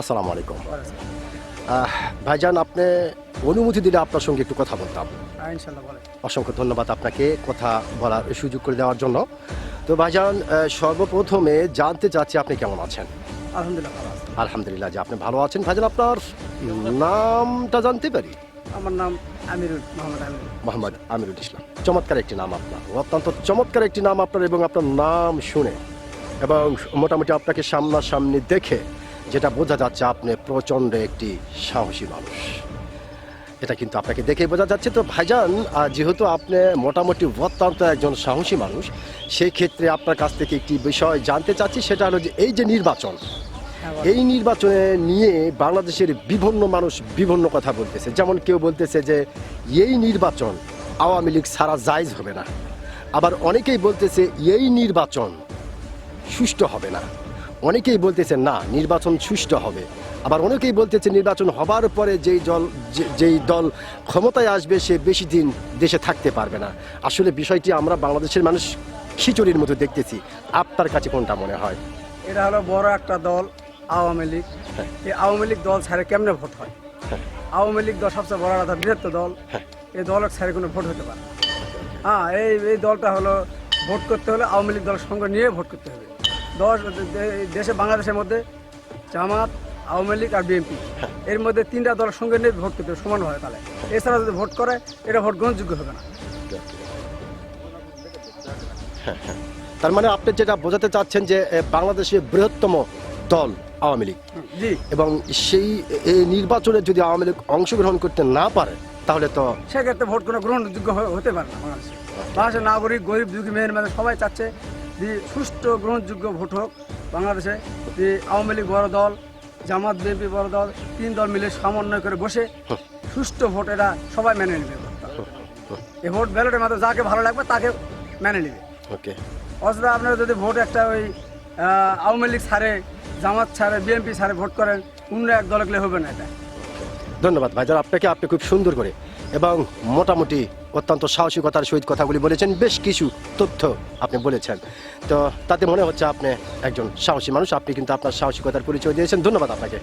আসসালামু আলাইকুম। ভাইজান আপনি অনুমতি দিলে আপনার সঙ্গে একটু কথা বলতাম। হ্যাঁ অসংখ্য ধন্যবাদ আপনাকে কথা বলার সুযোগ করে দেওয়ার জন্য। তো ভাইজান সর্বপ্রথমে জানতে চাচ্ছি আপনি কেমন আছেন? আলহামদুলিল্লাহ আলহামদুলিল্লাহ যে আপনি ভালো আছেন? ভাইজান আপনার নামটা জানতে পারি? আমার নাম আমিরুল মোহাম্মদ আমিরুল। মোহাম্মদ আমিরুল ইসলাম। চমৎকার একটি নাম আপনার। অত্যন্ত চমৎকার একটি নাম আপনার এবং আপনার নাম শুনে এবং মোটামুটি আপনাকে সামনাসামনি দেখে যেটা বোঝা যাচ্ছে আপনি প্রচণ্ড একটি সাহসী মানুষ। এটা কিন্তু আপনাকে দেখেই বোঝা যাচ্ছে। তো ভাইজান যেহেতু আপনি মোটামুটি অত্যন্ত একজন সাহসী মানুষ সেই ক্ষেত্রে আপনার কাছ থেকে একটি বিষয় জানতে চাচ্ছি সেটা হলো যে এই যে নির্বাচন হ্যাঁ, এই নির্বাচনে নিয়ে বাংলাদেশের বিভিন্ন মানুষ বিভিন্ন কথা বলতেছে। যেমন কেউ বলতেছে যে এই নির্বাচন আওয়ামী লীগ ছাড়া জায়জ হবে না। আবার অনেকেই বলতেছে এই নির্বাচন সুষ্ঠু হবে না। অনেকেই বলতেছে না নির্বাচন সুষ্ঠু হবে। আবার অনেকেই বলতেছে নির্বাচন হবার পরে যেই দল যে- যেই দল ক্ষমতায় আসবে সে বেশি দিন দেশে থাকতে পারবে না। আসলে বিষয়টি আমরা বাংলাদেশের মানুষ খিচুড়ির মতো দেখতেছি। আপনার কাছে কোনটা মনে হয়? এটা হলো বড় একটা দল আওয়ামী লীগ। হ্যাঁ। এই আওয়ামী লীগ দল ছাড়ে কেমনে ভোট হয়? হ্যাঁ। আওয়ামী লীগ দল সবচেয়ে বড় একটা বৃহত্তর দল। হ্যাঁ। এই দলের ছাড়ে কোনো ভোট হতে পারে হ্যাঁ এই এই দলটা হলো ভোট করতে হলে আওয়ামী লীগ দলের সঙ্গে নিয়ে ভোট করতে হবে। দশ দেশে বাংলাদেশের মধ্যে জামাত আওয়ামী লীগ আর বিএনপি। এর মধ্যে তিনটা দলের সঙ্গে নিয়ে ভোট হবে সমান হয় তাহলে। এছাড়া যদি ভোট করে এটা ভোট গ্রহণযোগ্য হবে না। তার মানে আপনি যেটা বোঝাতে চাচ্ছেন যে বাংলাদেশের বৃহত্তম দল আওয়ামী লীগ। জি। এবং সেই এই নির্বাচনে যদি আওয়ামী লীগ অংশগ্রহণ করতে না পারে তাহলে তো সেক্ষেত্রে ভোট কোনো গ্রহণযোগ্য হতে পারে না বাংলাদেশে। বাংলাদেশের নাগরিক গরিব দুঃখী মেয়ের মাঝে সবাই চাচ্ছে যে সুষ্ঠু গ্রহণযোগ্য ভোট হোক বাংলাদেশে যে আওয়ামী লীগ বড় দল জামাত বিএনপি বড় দল তিন দল মিলে সমন্বয় করে বসে সুষ্ঠু ভোট এটা সবাই মেনে নেবে। এই ভোট ব্যালটের মাধ্যমে যাকে ভালো লাগবে তাকে মেনে নেবে। ওকে। অথবা আপনারা যদি ভোট একটা ওই আওয়ামী লীগ ছাড়ে জামাত ছাড়ে বিএনপি ছাড়ে ভোট করেন অন্য এক দলে হবে না এটা। ধন্যবাদ ভাইজান আপনাকে আপনি খুব সুন্দর করে এবং মোটামুটি অত্যন্ত সাহসিকতার সহিত কথাগুলি বলেছেন। বেশ কিছু তথ্য আপনি বলেছেন। তো তাতে মনে হচ্ছে আপনি একজন সাহসী মানুষ। আপনি কিন্তু আপনার সাহসিকতার পরিচয় দিয়েছেন। ধন্যবাদ আপনাকে।